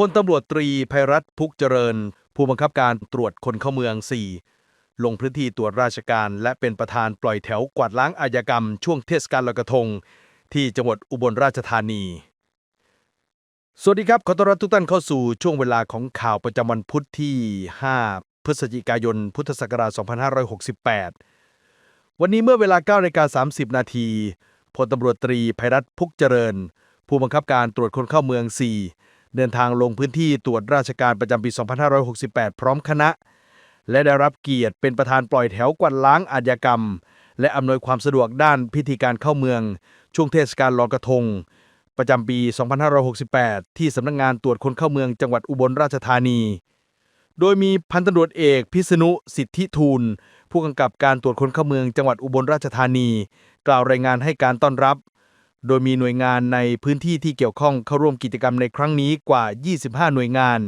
พลตำรวจตรีภัยรัตพุกเจริญ ผู้บังคับการตรวจคนเข้าเมือง 4 ลงพื้นที่ตรวจราชการ และเป็นประธานปล่อยแถวกวาดล้างอาญากรรม ช่วงเทศกาลลอยกระทง ที่จังหวัดอุบลราชธานี สวัสดีครับ ขอต้อนรับทุกท่านเข้าสู่ช่วงเวลาของข่าวประจำวันพุธที่ 5 พฤศจิกายน พุทธศักราช 2568 วันนี้เมื่อเวลา9นาฬิกา30 นาทีพลตำรวจตรีภัยรัตพุกเจริญ ผู้บังคับการตรวจคนเข้าเมือง 4 เดินทางลงพื้นที่ตรวจราชการประจำปี 2568 พร้อมคณะ และได้รับเกียรติเป็นประธานปล่อยแถวกวาดล้างอาชญากรรม และอำนวยความสะดวกด้านพิธีการเข้าเมือง ช่วงเทศกาลลอยกระทง ประจำปี 2568 ที่สำนักงงานตรวจคนเข้าเมืองจังหวัดอุบลราชธานี โดยมีพันตำรวจเอกพิษณุสิทธิทูลผู้กำกับการตรวจคนเข้าเมืองจังหวัดอุบลราชธานี กล่าวรายงานให้การต้อนรับ โดยมีหน่วยงานในพื้นที่ที่เกี่ยวข้องเข้าร่วมกิจกรรมในครั้งนี้กว่า 25 หน่วยงาน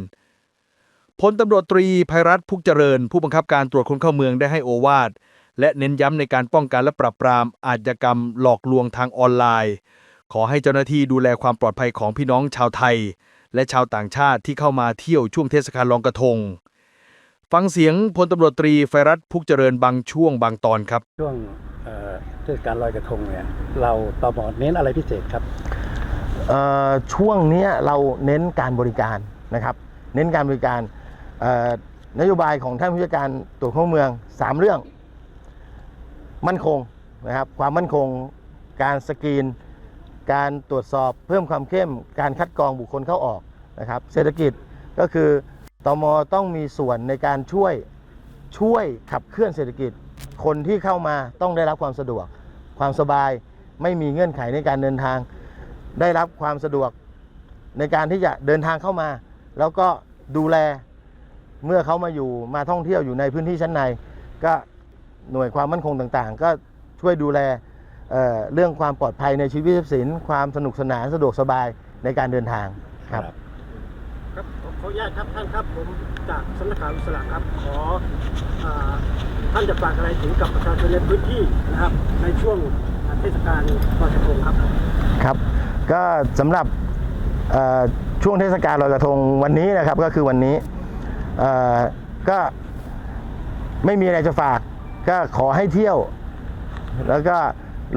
พลตำรวจตรีภัยรัตพุกเจริญ ผู้บังคับการตรวจคนเข้าเมืองได้ให้โอวาทและเน้นย้ำในการป้องกันและปราบปรามอาชญากรรมหลอกลวงทางออนไลน์ ขอให้เจ้าหน้าที่ดูแลความปลอดภัยของพี่น้องชาวไทย และชาวต่างชาติที่เข้ามาเที่ยวช่วงเทศกาลลอยกระทง ฟังเสียงพลตำรวจตรีไฟรัตพุกเจริญบางช่วงบางตอนครับช่วง ทศกาลลอยกระทงเนี่ยเราตมเน้นอะไรพิเศษครับช่วงนี้เราเน้นการบริการนะครับ เน้นการบริการนโยบายของท่านผู้จัดการตรวจเข้าเมือง 3 เรื่อง มั่นคงนะครับความมั่นคงการสกรีน การตรวจสอบเพิ่มความเข้ม การคัดกรองบุคคลเข้าออกนะครับ เศรษฐกิจก็คือตมต้องมีส่วนในการช่วยช่วยขับเคลื่อนเศรษฐกิจ คนที่เข้ามาต้องได้รับความสะดวก ความสบาย ไม่มีเงื่อนไขในการเดินทาง ได้รับความสะดวกในการที่จะเดินทางเข้ามา แล้วก็ดูแลเมื่อเขามาอยู่มาท่องเที่ยวอยู่ในพื้นที่ชั้นใน ก็หน่วยความมั่นคงต่างๆ ก็ช่วยดูแลเเรื่องความปลอดภัยในชีวิตทรัพย์สิน ความสนุกสนานสะดวกสบายในการเดินทางครับครับขออนุญาตครับท่านครับผมจากสำนักข่าวอิสระครับขออ ท่านจะฝากอะไรถึงกับประชาชนในพื้นที่นะครับ ในช่วงเทศกาลลอยกระทงครับ ครับ ก็สำหรับช่วงเทศกาลลอยกระทงวันนี้นะครับก็คือวันนี้ก็ไม่มีอะไรจะฝาก ก็ขอให้เที่ยว แล้วก็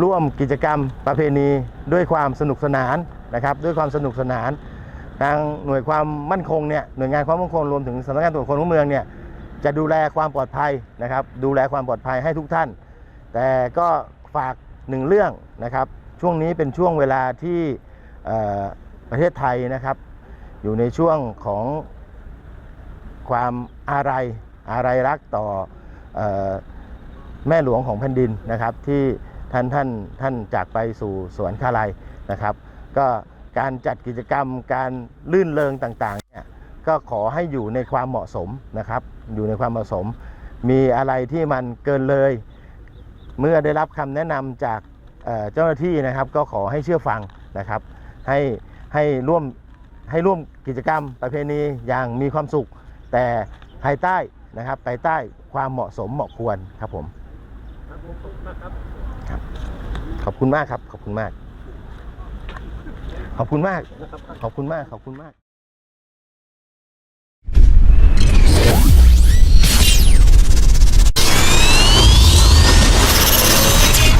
ร่วมกิจกรรมประเพณีด้วยความสนุกสนานนะครับ ด้วยความสนุกสนาน ทางหน่วยความมั่นคงเนี่ยหน่วยงานความมั่นคงรวมถึงสำนักงานตรวจคนเข้าเมืองเนี่ย จะดูแลความปลอดภัยนะครับ ดูแลความปลอดภัยให้ทุกท่าน แต่ก็ฝากหนึ่งเรื่องนะครับ ช่วงนี้เป็นช่วงเวลาที่ประเทศไทยนะครับ อยู่ในช่วงของความอาลัยอาลัยรักต่ออแม่หลวงของแผ่นดินนะครับ ที่ท่านท่านท่านจากไปสู่สวรรคาลัยนะครับ ก็การจัดกิจกรรมการลื่นเลงต่างๆเนี่ย ก็ขอให้อยู่ในความเหมาะสมนะครับ อยู่ในความเหมาะสม มีอะไรที่มันเกินเลย เมื่อได้รับคำแนะนำจากเจ้าหน้าที่นะครับ ก็ขอให้เชื่อฟังนะครับ ให้ให้ร่วมให้ร่วมกิจกรรมประเพณีอย่างมีความสุข แต่ภายใต้นะครับภายใต้ความเหมาะสมเหมาะควรครับผมครับผมขอบคุณมากครับขอบคุณมากครับ ขอบคุณมาก ขอบคุณมาก ขอบคุณมาก ขอบคุณมาก